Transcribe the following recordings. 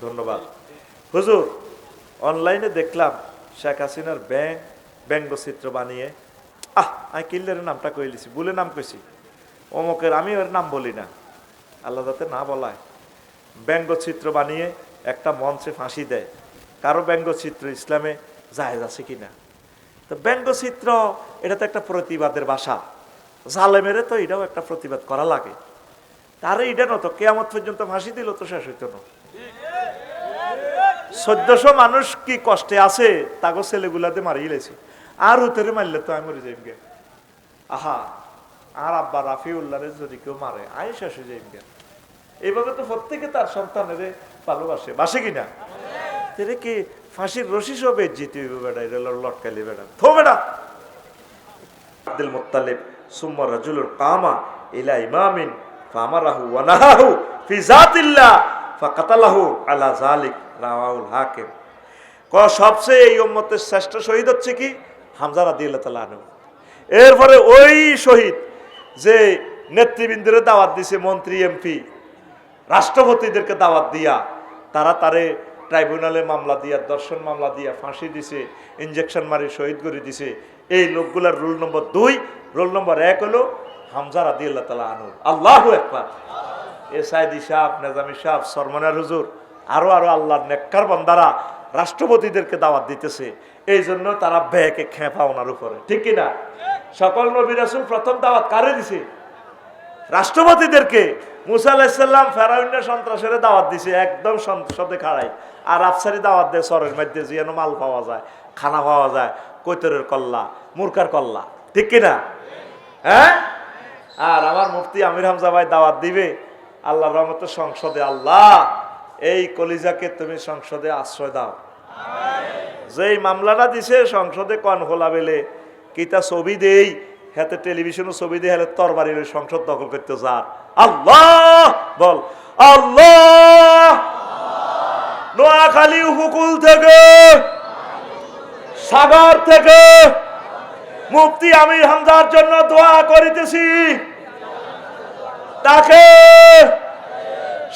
ধন্যবাদ। হুজুর অনলাইনে দেখলাম শেখ হাসিনার ব্যাংক ব্যঙ্গচিত্র বানিয়ে। আহ, আমি কিল্লের নামটা কই লিছি বলে নাম কইছি। অমুকের, আমি ওর নাম বলি না। আল্লাহ যাতে না বলায়। ব্যঙ্গচিত্র বানিয়ে একটা মঞ্চে ফাঁসি দেয়। কারও ব্যঙ্গচিত্র ইসলামে জাহেজ আছে কি না তো ব্যঙ্গচিত্র, এটা তো একটা প্রতিবাদের ভাষা। জালেমেরে তো এটাও একটা প্রতিবাদ করা লাগে। তারে এটা নতো কেয়ামত পর্যন্ত ফাঁসি দিল তো শেষ হইতো না। চোদ্দশো মানুষ কি কষ্টে আছে, তাগো ছেলেগুলাতে মারিয়ে লেছে। আর উতরে মারলে তো আমি মরে যাইমগে। আহা, আর আব্বা রাফিউল্লাহরে যদি কেউ মারে আই শেষ হয়ে যাইম এইভাবে তো প্রত্যেকে তার সন্তানের ভালোবাসে। বাসে কিনা তেরে কি ফাঁসির রশি সব জিতে বেড়া এটা লটকালি বেড়া। থো বেড়া! আব্দুল মুত্তালিব, সুম্মা রাজুলুর কামা ইলা ইমামিন ফামারাহু ওয়া নাহাহু ফি জাতিল্লাহ ফাকাতালাহু আলা যালিক রাওয়াউল হাকিম। ক সবচেয়ে এই উম্মতের শ্রেষ্ঠ শহীদ হচ্ছে কি? হামজা তাআলা আনহু। এরপরে ওই শহীদ যে নেতৃবৃন্দের দাওয়াত দিছে, মন্ত্রী, এমপি, রাষ্ট্রপতিদেরকে দাওয়াত দিয়া, তারা তারে ট্রাইব্যুনালে মামলা দিয়া, দর্শন মামলা দিয়া ফাঁসি দিছে ইঞ্জেকশন মারি শহীদ করে দিছে। এই লোকগুলার রোল নম্বর দুই। রোল নম্বর এক হলো হামজা রাদি আল্লাহ তালা আনুর আল্লাহ একবার এ সাইদি সাহ নেজামি সাহ সরমানার হুজুর, আরও আরও আল্লাহর নেককার বান্দারা রাষ্ট্রপতিদেরকে দাওয়াত দিতেছে। এই জন্য তারা ব্যাকে খেপা ওনার উপরে। ঠিক কিনা? সকল নবী রাসুল প্রথম দাওয়াত কারে দিছে? রাষ্ট্রপতিদেরকে। মুসা ফেরাউন্না সন্ত্রাসের দাওয়াত দিছে, একদম সংসদে খাড়াই আর আফসারি দাওয়াত দেয় সরের মধ্যে, যেন মাল পাওয়া যায়, খানা পাওয়া যায়, কৈতরের কল্লা, মুরকার কল্লা। ঠিক কিনা? হ্যাঁ? আর আমার মুফতি আমির হামজা ভাই দাওয়াত দিবে। আল্লাহ রহমত সংসদে আল্লাহ এই কলিজাকে তুমি সংসদে আশ্রয় দাও। যেই মামলাটা দিছে সংসদে কন হোলা বেলে কিতা ছবি দেই হাতে টেলিভিশনে ছবি দিয়ে হেলে তরবারির ওই সংসদ দখল করতে যার। আল্লাহ! বল আল্লাহ! নোয়াখালী উপকূল থেকে সাগর থেকে মুফতি আমির হামজার জন্য দোয়া করিতেছি। তাকে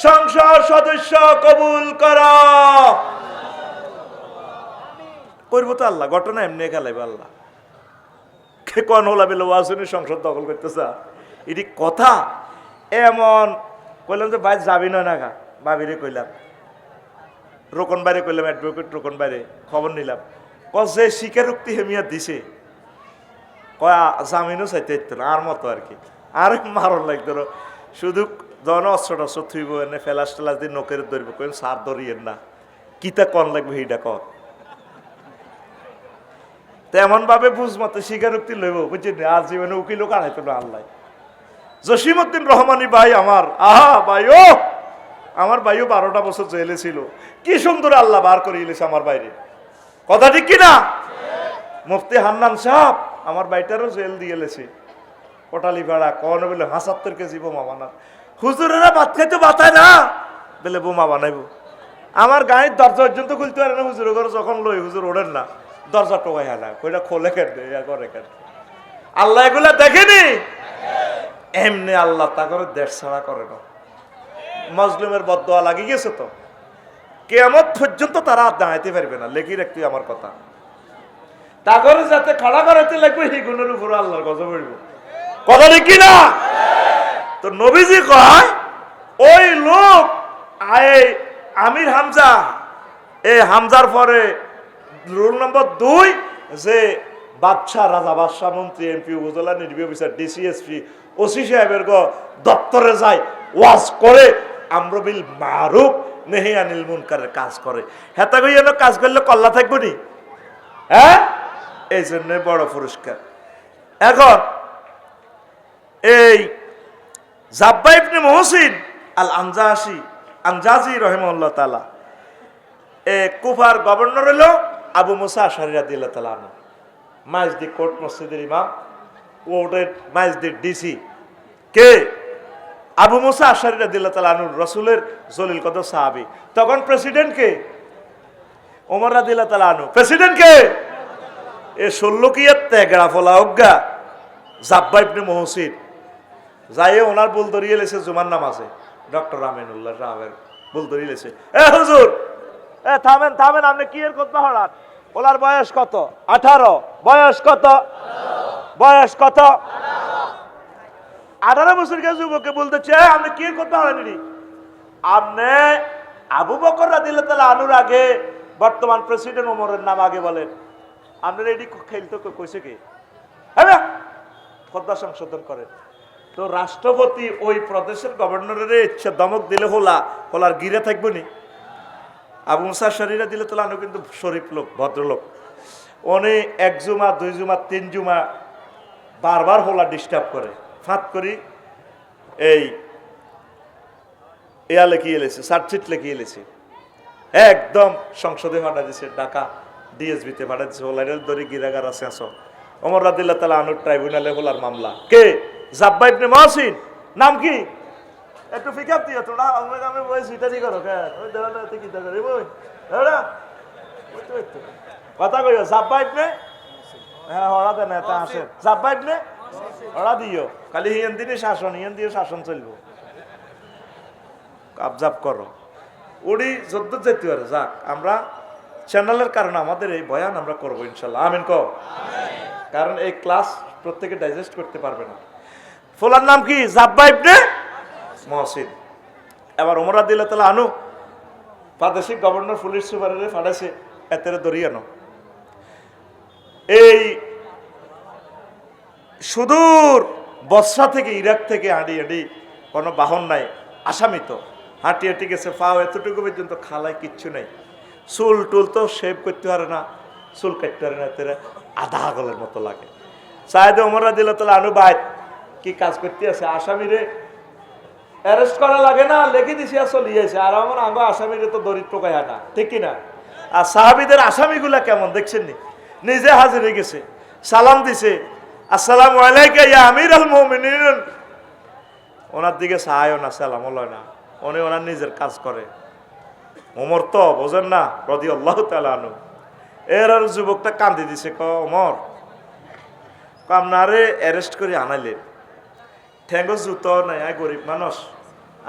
সংসদ সদস্য কবুল কর। করব তো আল্লাহ, ঘটনা এমনি খেলাইবে আল্লাহ। কে কন হলা বেলে সংসদ দখল করতেছে? এটি কথা এমন, কইলাম যে ভাই যাবি না না ভাবিরে কইলাম। রোকন বাইরে কইলাম অ্যাডভোকেট রোকন বাইরে, খবর নিলাম। ক যে স্বীকারোক্তি হেমিয়া দিছে। কয় জামিনও চাইতে আর মতো আর কি। আর মারণ লাগতো। শুধু জন অস্ত্র টস্ত্র থুইব এনে ফেলাস টেলাস দিয়ে নকের ধরবো কেন সার ধরিয়েন না। কিতা কন লাগবে সেইটা কর তেমন ভাবে বুঝ মতো স্বীকারোক্তি লইব, বুঝছেন? আর জীবনে উকিলও কাড়াইতো না আল্লাহ। জসিমউদ্দিন রহমানি ভাই আমার, আহা ভাই ও আমার ভাইও বারোটা বছর জেলে ছিল। কি সুন্দর আল্লাহ বার করে ইলেছে আমার বাইরে। কথা ঠিক কিনা? মুফতি হান্নান সাহেব আমার বাইটারও জেল দিয়ে এলেছে কোটালি ভাড়া কন বলে হাসাত্তর কেজি বোমা বানার হুজুরেরা ভাত খাইতে বাতায় না, বলে বোমা বানাইব। আমার গাড়ির দরজা পর্যন্ত খুলতে পারে না হুজুর ঘরে যখন লই, হুজুর ওড়েন না। দরজা টোকাই না কইটা খোলে কেন ইয়া করে কেন আল্লাহ এগুলা দেখেনি? এমনি আল্লাহ তা করে দেশ ছাড়া করে না। মজলুমের বদয়া লাগি গেছে তো। কেমন পর্যন্ত তারা দাঁড়াইতে পারবে না, লেখি রাখতে আমার কথা। তা করে যাতে খাড়া করাতে লাগবে সেই গুণের উপর আল্লাহর গজব কথা দেখি না তো নবীজি কয়, ওই লোক আমির হামজা এই হামজার পরে রোল নম্বর দুই, যে বাদশাহ, রাজা, বাদশাহ, মন্ত্রী, এমপি, উপজেলা, নির্বাহী অফিসার ডিসিএসপি ওসি সাহেবের গ দপ্তরে যায়, ওয়াজ করে, আমরবিল মারুফ নেহি আনিল মুনকারের কাজ করে। হেতা কই যেন কাজ করলে কল্লা থাকব নি? হ্যাঁ? এই জন্য বড় পুরস্কার। এখন এই জাব্বা ইবনে মহসিন আল আনজাসি আনজাজি রহমউল্লাহ তালা এ কুফার গভর্নর হলো আবু মুসা আশারিয়া দিল্লা তালা আনু মাইজদি কোর্ট মসজিদের ইমাম ওটের মাইজদি ডিসি। কে? আবু মুসা আশারিয়া দিল্লা তালা আনুর রসুলের জলিল কদ সাহাবি। তখন প্রেসিডেন্ট কে? ওমর রাদিল্লা তালা আনু প্রেসিডেন্ট কে? এ ষোলো কি তেগড়া ফলা অজ্ঞা জাব্বা ইবনে মহসিন। যাইয়ে ওনার বল ধরিয়ে লেছে জুমার নাম আছে ডক্টর আমিনুল্লাহ সাহেবের বল ধরি লেছে। এ হুজুর, এ থামেন থামেন, আপনি কি এর কথা হঠাৎ ওলার বয়স কত? আঠারো। বয়স কত? বয়স কত? আঠারো। বছর কে যুবককে বলতেছে আপনি কি কথা হলেন আপনি আবু বকর রাদিল্লাহ তাআলা আনুর আগে বর্তমান প্রেসিডেন্ট ওমরের নাম আগে বলেন। আপনার এটি খেলতে কইছে কি? হ্যাঁ সংশোধন করেন। তো রাষ্ট্রপতি ওই প্রদেশের গভর্নরের ইচ্ছা, দমক দিলে হোলা, হোলার গিরে থাকব নি। আবু মুসা শরীরে দিলে তো লানু কিন্তু শরীফ লোক, ভদ্রলোক। উনি এক জুমা, দুই জুমা, তিন জুমা বারবার হোলা ডিস্টার্ব করে। ফাঁত করি, এই এয়া লেখিয়ে এলেছে চার্জশিট লেখিয়ে এলেছে। একদম সংসদে ফাটা দিছে, ঢাকা ডিএসবিতে ফাটা দিছে হোলাইনের দড়ি গিরাগার আছে আসো অমর রাদিল্লাহ তালা আনুর ট্রাইব্যুনালে হোলার মামলা। কে? জাব্বা ইবনে মহসিন নাম কি? একটু দিও আমরা আমি বই সিটারি করো? কেন ওই তুই কি বই। দাঁড়া। কথা কইও জাব্বা ইবনে? হ্যাঁ ওরা দেন এটা আসে জাব্বা ইবনে? ওরা দিও। খালি হিয়ান দিনে শাসন হিয়ান দিয়ে শাসন চলবো। কাবজাব করো। উড়ি যদ্দ যেতে পারে যাক আমরা চ্যানেলের কারণে আমাদের এই বয়ান আমরা করব ইনশাল্লাহ। আমিন ক কারণ এই ক্লাস প্রত্যেকে ডাইজেস্ট করতে পারবে না। ফোলার নাম কি? জাব্বা ইবনে মহসিন। এবার ওমরা দিল তাহলে আনু প্রাদেশিক গভর্নর পুলিশ সুপারে ফাটাইছে এতেরে দড়িয়ে আনো। এই সুদূর বসরা থেকে ইরাক থেকে হাঁটি হাঁটি কোনো বাহন নাই, আসামি তো। হাঁটি হাঁটি গেছে, পাও এতটুকু পর্যন্ত খালায় কিচ্ছু নেই। চুল টুল তো শেভ করতে পারে না, চুল কাটতে পারে না তেরে আধা গলের মতো লাগে। সাহেদ ওমরা দিল তাহলে আনু বাইত কি কাজ করতে আছে আসামিরে অ্যারেস্ট করা লাগে না, লেখে দিছি, আর চলিয়েছে আর আমার আঙ্গ আসামিরে তো দরিদ্র না, ঠিক কি না আর সাহাবিদের আসামিগুলা কেমন, দেখছেন নিজে হাজির গেছে, সালাম দিছে। আসসালামু আলাইকা ইয়া আমির আল মুমিনিন। ওনার দিকে সাহায্য না সালাম লয় না। উনি ওনার নিজের কাজ করে। ওমর তো, বোঝেন না? রদি আল্লাহ তালানু এর আর যুবকটা কান্দি দিছে ক ওমর ক আপনারে অ্যারেস্ট করে আনাইলেন। ঠেঙ্গ জুতো নাই, আয় গরিব মানুষ।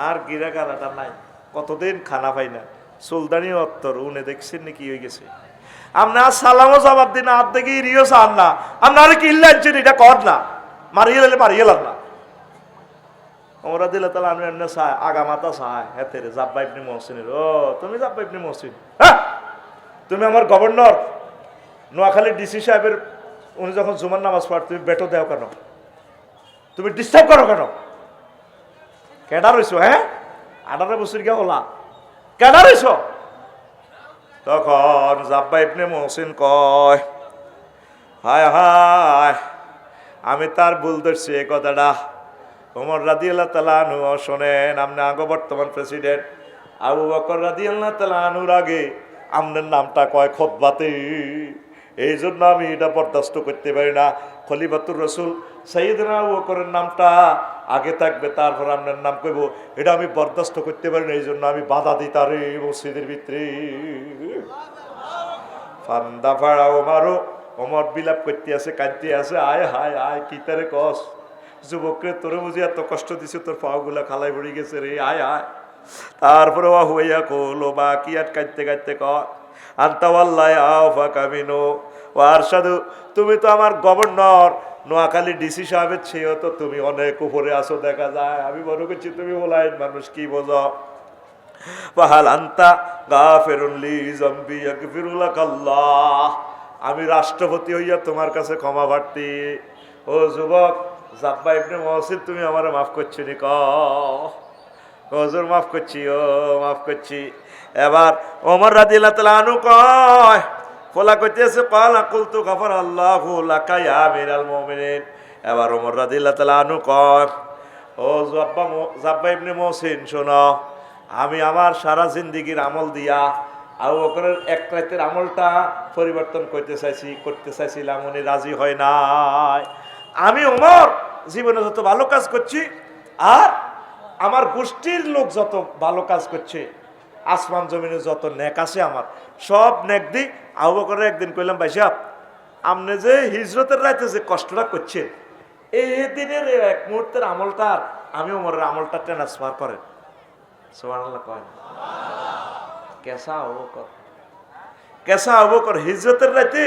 আর গিরা গারাটা নাই। কতদিন খানা পাই না। সুলতানি অত্তর, উনি দেখছেন নাকি হয়ে গেছে। আপনার সালামও জবাব দিন আর দেখি রিও চান না। আপনার কি ইল্লাচ্ছেন এটা কর না। মারিয়ে লালে মারিয়ে লাল না। ওরা দিলে তাহলে আমি এমনি চাই আগা মাথা চাই। হেতে রে জাব্বা ইবনি মহসিনের। ও, তুমি জাব্বা ইবনি মহসিন। হ্যাঁ? তুমি আমার গভর্নর। নোয়াখালী ডিসি সাহেবের, উনি যখন জুমার নামাজ পড় তুমি বেটো দেও কেন? তুমি ডিস্টার্ব করো কেন? কেডা রইছো হ্যাঁ আঠারো বছর গিয়া হলা কেডা রইছ তখন জাব্বা ইবনে মহসিন কয়, হায় হায়, আমি তার ভুল ধরছি এই কথাটা। ওমর রাদি আল্লাহ তালানু শোনেন আপনি আগে বর্তমান প্রেসিডেন্ট আবু বকর রাদি আল্লাহ তালানুর আগে আপনার নামটা কয় খোদবাতে। এই জন্য আমি এটা বরদাস্ত করতে পারি না। খলিফাতুর রসুল সঈদনা আবু বকরের নামটা আগে থাকবে, তারপর আপনার নাম কইব। এটা আমি বরদাস্ত করতে পারি না, এই জন্য আমি বাধা দিই তারে মসজিদের ভিতরে। ফান্দা ফাড়া ওমারও অমর বিলাপ করতে আছে, কাঁদতে আছে, আয়, হায়, আয়, কি তারে কস? যুবকরে তোরে বুঝি এত কষ্ট দিছে, তোর পাওগুলা খালাই পড়ে গেছে রে, আয় আয়। তারপরে ও হইয়া কলো বা কি আর কাঁদতে কাঁদতে ক আন্তাওয়াল্লাহ আফা কামিনো ও আর সাধু তুমি তো আমার গভর্নর নোয়াখালী ডিসি সাহেবের ছেও তো তুমি অনেক উপরে আসো, দেখা যায়। আমি মনে করছি তুমি বলাই মানুষ, কি বোঝো? ফাহাল আন্তা গাফিরুন লি জামবি আল্লাহ আমি রাষ্ট্রপতি হইয়া তোমার কাছে ক্ষমা প্রার্থী। ও যুবক জাব্বা ইবনে মহসিন, তুমি আমার মাফ করছি নি ক হজুর, মাফ করছি, ও মাফ করছি। এবার ওমর রাদিল্লাহ আনু কয় ফলা কইতেছে কাল আকুল তু গাফার আল্লাহু লাকা ইয়া আমিরাল মুমিনিন। এবার ওমর রাদিল্লাহ তাআলা আনু কয়, ও জাব্বা জাব্বা ইবনে মহসিন, শোনো, আমি আমার সারা জিন্দিগির আমল দিয়া আবু বকরের এক রাতের আমলটা পরিবর্তন করতে চাইছি, করতে চাইছিলাম, উনি রাজি হয় নাই। আমি ওমর জীবনে যত ভালো কাজ করছি, আর আমার গোষ্ঠীর লোক যত ভালো কাজ করছে আসমান জমিনে যত নেক আছে আমার, সব নেক দি আবু করে একদিন কইলাম, ভাই সাহেব, আপনি যে হিজরতের রাতে যে কষ্টটা করছেন, এই দিনের এক মুহূর্তের আমলটা আমি ওমরের আমলটা ট্রান্সফার করেন। কেসা অবকর কেসা অবকর হিজরতের রাতে